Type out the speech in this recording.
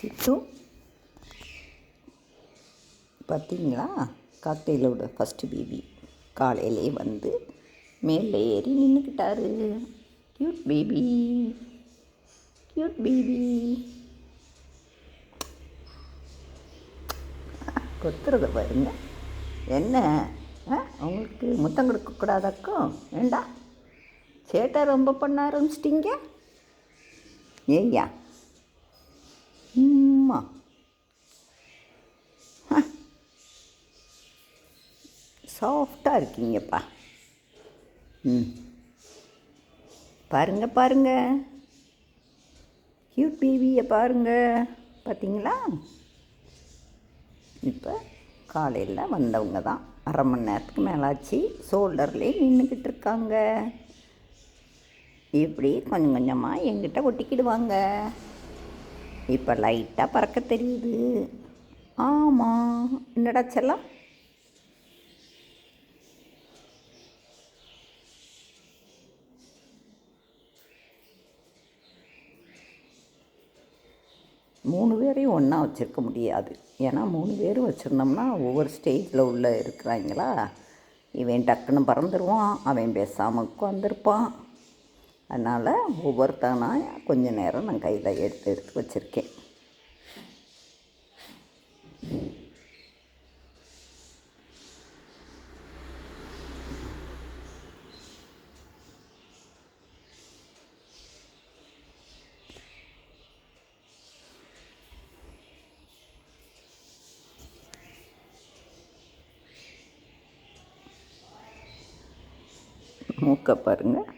சித்து பார்த்தீங்களா? காக்டெயிலோட first baby காலையிலே வந்து மேலே ஏறி நின்றுக்கிட்டாரு க்யூட் பேபி க்யூட் பேபி கொத்துறத பாருங்க. என்ன? ஆ உங்களுக்கு முத்தம் கொடுக்கக்கூடாதாக்கும் வேண்டாம். சேட்டை ரொம்ப பண்ண ஆரம்பிச்சிட்டிங்க. ஏய்யா சாஃப்டாக இருக்கீங்கப்பா. ம். பாருங்க பாருங்க. கியூட் பேபியை பாருங்க. பார்த்தீங்களா இப்போ காலையில் வந்தவங்க தான். அரை மணி நேரத்துக்கு மேலாச்சு. ஷோல்டர்லேயே நின்றுக்கிட்டு இருக்காங்க. இப்படி கொஞ்சம் கொஞ்சமாக எங்கிட்ட ஒட்டிக்கிடுவாங்க. இப்போ லைட்டாக பறக்க தெரியுது. ஆமாம் என்னடா செல்லாம்? மூணு பேரையும் ஒன்றா வச்சுருக்க முடியாது. ஏன்னா மூணு பேரும் வச்சுருந்தோம்னா ஒவ்வொரு ஸ்டேஜில் உள்ள இருக்கிறாங்களா? இவன் டக்குன்னு பறந்துடுவான் அவன் பேசாமல் உட்காந்துருப்பான் அதனால் ஒவ்வொருத்தனாக கொஞ்சம் நேரம் நான் கையில் எடுத்து எடுத்து வச்சுருக்கேன். மூக்கை பாருங்கள்